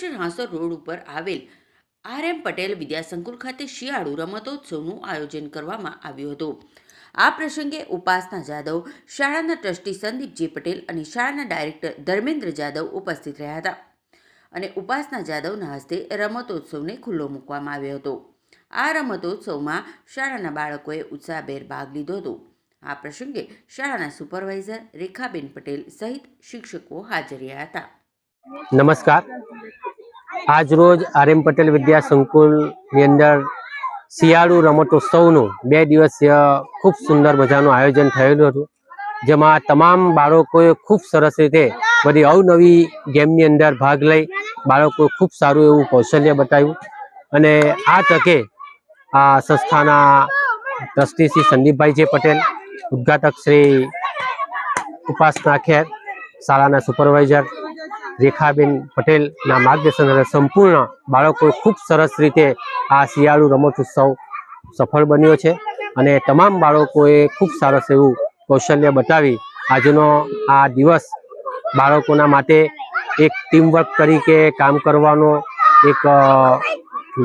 Ankleshwar હાંસોર road ઉપર આવેલ R M Patel વિદ્યાસંકુલ ખાતે શિયાળુ રમતોત્સવનું આયોજન કરવામાં આવ્યું હતું. આ પ્રસંગે ઉપાસના જાદવ શાળાના ટ્રસ્ટી સંદીપજી પટેલ અને શાળાના ડાયરેક્ટર ધર્મેન્દ્ર જાદવ ઉપસ્થિત રહ્યા હતા અને ઉપાસના જાદવના હસ્તે રમતોત્સવને ખુલ્લો મૂકવામાં આવ્યો હતો. આ રમતોત્સવમાં શાળાના બાળકોએ ઉત્સાહભેર ભાગ લીધો હતો. આ પ્રસંગે શાળાના સુપરવાઇઝર રેખાબેન પટેલ સહિત શિક્ષકો હાજર રહ્યા હતા. નમસ્કાર. આજ રોજ આર એમ પટેલ વિદ્યા સંકુલની અંદર શિયાળુ રમતોત્સવનું બે દિવસીય ખૂબ સુંદર મજાનું આયોજન થયેલું હતું, જેમાં તમામ બાળકોએ ખૂબ સરસ રીતે બધી અવનવી ગેમની અંદર ભાગ લઈ બાળકોએ ખૂબ સારું એવું કૌશલ્ય બતાવ્યું. અને આ તકે આ સંસ્થાના ટ્રસ્ટી શ્રી સંદીપભાઈ જે પટેલ, ઉદ્ઘાટક શ્રી ઉપાસના ખેર, શાળાના સુપરવાઇઝર રેખાબેન પટેલના માર્ગદર્શન અને સંપૂર્ણ બાળકોએ ખૂબ સરસ રીતે આ શિયાળુ રમતોત્સવ સફળ બન્યો છે અને તમામ બાળકોએ ખૂબ સરસ એવું કૌશલ્ય બતાવી આજનો આ દિવસ બાળકોના માટે એક ટીમવર્ક તરીકે કામ કરવાનો એક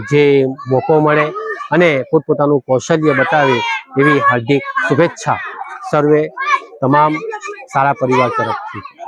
જે મોકો મળે અને પોતપોતાનું કૌશલ્ય બતાવે એવી હાર્દિક શુભેચ્છા સર્વે તમામ સારા પરિવાર તરફથી.